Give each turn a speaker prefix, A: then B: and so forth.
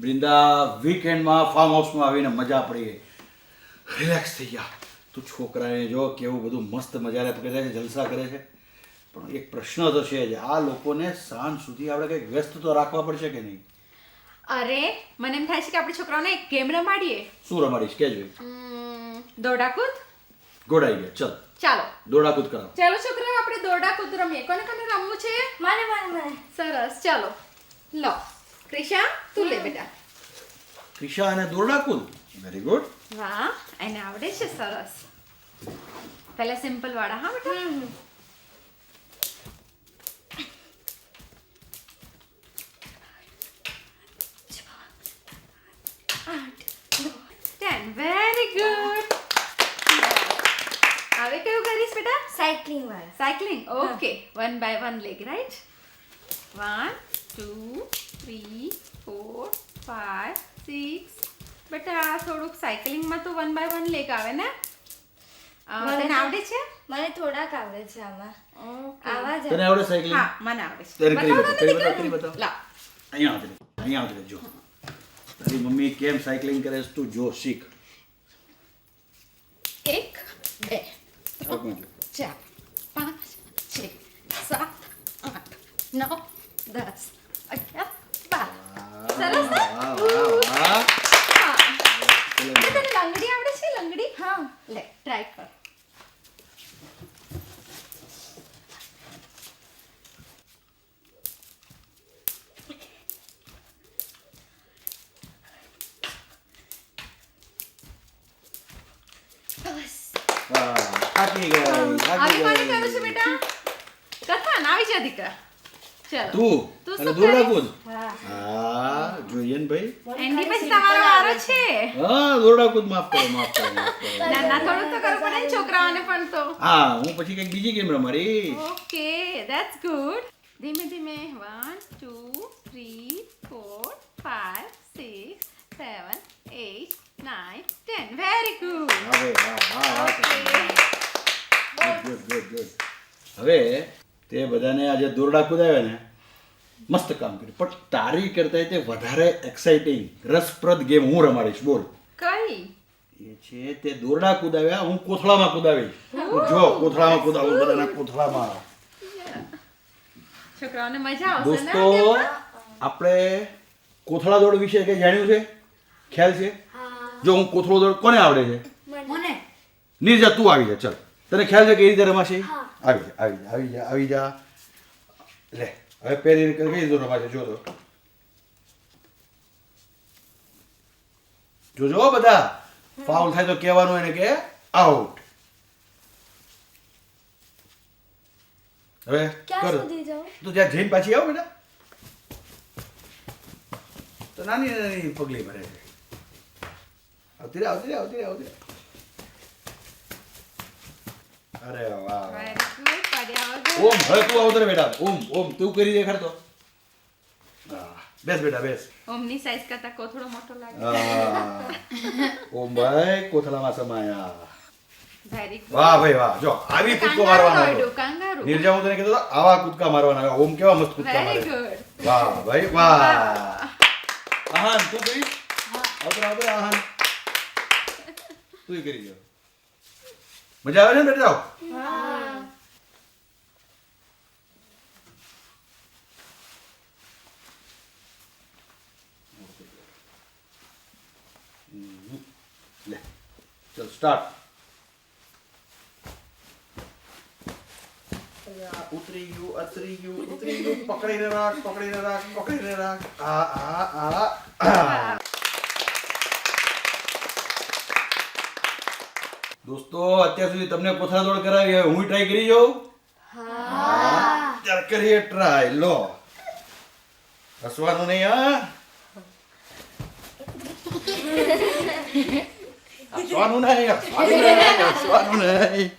A: Vrinda વીકેન્ડમાં farm હાઉસમાં આવીને મજા પડી રિલેક્સ થઈ ગયા. તું છોકરાને જો કેવું બધું મસ્ત મજા મજાને પકડે છે જલસા કરે છે. પણ એક પ્રશ્ન તો છે જ આ લોકોને સાંજ સુધી આપણે કંઈક વ્યસ્ત તો રાખવા પડશે કે નહીં?
B: અરે મને એમ થાય છે કે આપણે છોકરાઓને એક ગેમ રમાડીએ.
A: શું રમાડીશ? કે જોઈ
B: ઉમ, દોડાકૂદ
A: ગોડાઈ ગયા. ચલ.
B: ચાલો.
A: દોડાકૂદ કરાવ.
B: ચાલો છોકરાઓ આપણે દોડાકૂદ રમીએ. કોને કોને રમવું છે?
C: મને મને મને.
B: સરસ. ચાલો. લો. ક્રિશા તું લે બેટા.
A: ક્રિશા અને દોરડાકૂદ વેરી ગુડ
B: વાહ એને આવડે છે સરસ. પહેલા સિમ્પલ વાળા હા બેટા? ટેન વેરી ગુડ હવે કયું કરીશ બેટા?
C: સાયકલિંગ વાળા.
B: Cycling okay one by one leg right one two three four five six બેટા આ થોડુંક સાયકલિંગમાં તો વન બાય વન લેગ આવે ને?
C: મને
B: તને આવડે છે?
C: મને થોડાક આવડે છે આમાં. આવા જ
A: તને આવડે સાયકલિંગ
B: હા મને આવડે છે.
A: કરી
B: બતાવ,
A: કરી બતાવ, કરી બતાવ.
B: લાવ.
A: અહીંયા આવજે અહીંયા આવજે જો. તારી મમ્મી કેમ સાયકલિંગ કરે છે તું જો શીખ.
B: એક બે
A: ત્રણ
B: ચાર પાંચ છ સાત આઠ નવ દસ અગિયાર બાર સરસ ને? તને લંગડી આવડે છે લંગડી
C: હા
B: લે ટ્રાય કર
C: બસ
A: થાકી ગઈ થાકી
B: આવી કોને કરું છું
A: ગઈ
B: બેટા કથાન આવી જા દીકરા
A: તું
B: તું
A: અને
B: શું
A: દોરડાકૂદ
C: હા
A: હા જોઈએ ને ભાઈ
B: એન્ડી પછી તમારો વારો છે
A: હા દોરડાકૂદ માફ કરો માફ કરો માફ કરો
B: ના ના થોડું તો કરવું પડે ને છોકરાઓને પણ તો
A: હા હું પછી કંઈક બીજી ગેમ રમાડી
B: ઓકે ધેટ્સ ગુડ ધીમે ધીમે one two three four five six seven eight nine ten very good
A: હવે હા હા હા ગુડ ગુડ ગુડ હવે તે બધાને આજે દોરડા કુદાવ્યા ને મસ્ત કામ કર્યું. પણ તારી કરતા તે વધારે એક્સાઇટિંગ રસપ્રદ ગેમ હું રમાડીશ. બોલ.
B: કઈ?
A: એ છે તે દોરડા કુદાવ્યા હું કોથળામાં કુદાવીશ. જો કોથળામાં કુદાવું બધાના કોથળામાં.
B: છોકરાઓને મજા આવશે
A: દોસ્તો આપણે કોથળા દોડ વિશે કઈ જાણ્યું છે? ખ્યાલ છે? જો હું કોથળો દોડ કોને આવડે છે?
C: મને.
A: નિર્જા તું આવી જા ચાલ. તને ખ્યાલ છે કે એ રીતે રમાશે? આવી જા આવી જા આવી જા આવી જા. લે. હવે પહેલી કઈ દોરો રમાશે જો જોજો બધા. ફાઉલ થાય તો કહેવાનું એને કે આઉટ હવે કર. તું ત્યાં જઈને પાછી આવ બેટા. તો નાની નાની પગલી ભરે છે. આવતી રે આવતી રે આવતી રે આવતી રે અરે વાહ ઓમ હવે તું આવતો રે બેટા. ઓમ ઓમ તું કરી દે ખરતો બેસ બેટા બેસ.
B: ઓમની સાઈઝ કરતા કોથળો મોટો લાગે.
A: ઓમ ભાઈ કોથળામાં સમાયા.
B: વેરી
A: વાહ ભાઈ વાહ. જો આવી કૂદકો મારવાનો નિર્જા હું તને કીધું આવા કૂદકા મારવાના ઓમ કેવા મસ્ત કૂદકા મારે. વાહ ભાઈ વાહ. આહાન તું કરી? આવતો આવતો આહાન. તું કરી જો મજા આવે છે ને બેટા? જાઓ
C: હા
A: લે ચલ સ્ટાર્ટ ઉતરી ગયું અતરી ગયું ઉતરી ગયું. પકડીને રાખ પકડીને રાખ પકડીને રાખ. આ આ આ. દોસ્તો અત્યાર સુધી તમને કોથળા દોડ કરાવી હવે હું ટ્રાય કરી જોઉં?
C: હા.
A: કરીએ ટ્રાય લો. હસવાનું નહીં હા? હસવાનું નહીં હસવાનું નહીં હસવાનું નહીં